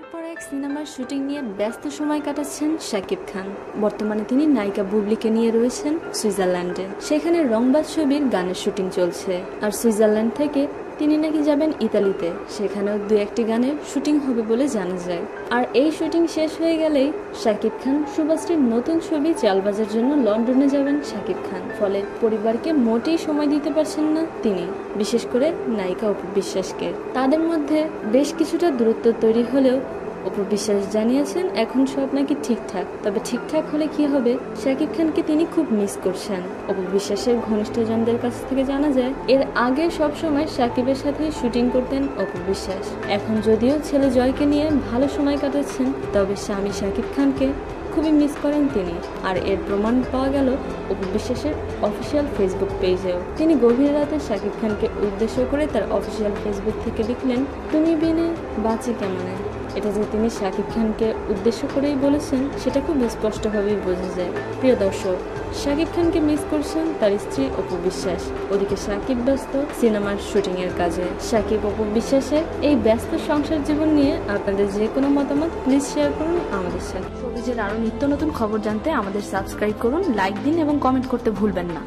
একের পর এক সিনেমার শুটিং নিয়ে ব্যস্ত সময় কাটাচ্ছেন শাকিব খান। বর্তমানে তিনি নায়িকা বুবলিকে নিয়ে রয়েছেন সুইজারল্যান্ডে। সেখানে রংবাদ ছবির গানের শুটিং চলছে। আর সুইজারল্যান্ড থেকে তিনি নাকি যাবেন ইতালিতে। সেখানেও দু একটি গানের শুটিং হবে বলে জানা যায়। আর এই শুটিং শেষ হয়ে গেলেই শাকিব খান সুভাশ্রীর নতুন ছবি চালবাজের জন্য লন্ডনে যাবেন শাকিব খান। ফলে পরিবারকে মোটেই সময় দিতে পারছেন না তিনি, বিশেষ করে নায়িকা অপু বিশ্বাসকে। তাদের মধ্যে বেশ কিছুটা দূরত্ব তৈরি হলেও অপু বিশ্বাস জানিয়েছেন, এখন সব নাকি ঠিকঠাক। তবে ঠিকঠাক হলে কি হবে? শাকিব খানকে তিনি খুব মিস করছেন। অপু বিশ্বাসের ঘনিষ্ঠজনদের কাছ থেকে জানা যায়, এর আগে সব সময় সাকিবের সাথে শুটিং করতেন অপু বিশ্বাস এখন যদিও ছেলে জয়কে নিয়ে ভালো সময় কাটাচ্ছেন, তবে স্বামী শাকিব খানকে খুবই মিস করেন তিনি। আর এর প্রমাণ পাওয়া গেল অপু বিশ্বাসের অফিসিয়াল ফেসবুক পেজেও তিনি গভীর রাতে শাকিব খানকে উদ্দেশ্য করে তার অফিসিয়াল ফেসবুক থেকে লিখলেন, তুমি বিনে বাঁচি কেমনে? এটা যে তিনি শাকিব খানকে উদ্দেশ্য করেই বলেছেন, সেটা খুব স্পষ্টভাবেই বোঝা যায়। প্রিয় দর্শক, শাকিব খানকে মিস করছেন তার স্ত্রী অপু বিশ্বাস। ওদিকে শাকিব ব্যস্ত সিনেমার শুটিং এর কাজে। শাকিব অপু বিশ্বাসের এই ব্যস্ত সংসার জীবন নিয়ে আপনাদের যে কোনো মতামত প্লিজ শেয়ার করুন আমাদের সাথে। সবুজের আরও নিত্য নতুন খবর জানতে আমাদের সাবস্ক্রাইব করুন লাইক দিন এবং কমেন্ট করতে ভুলবেন না।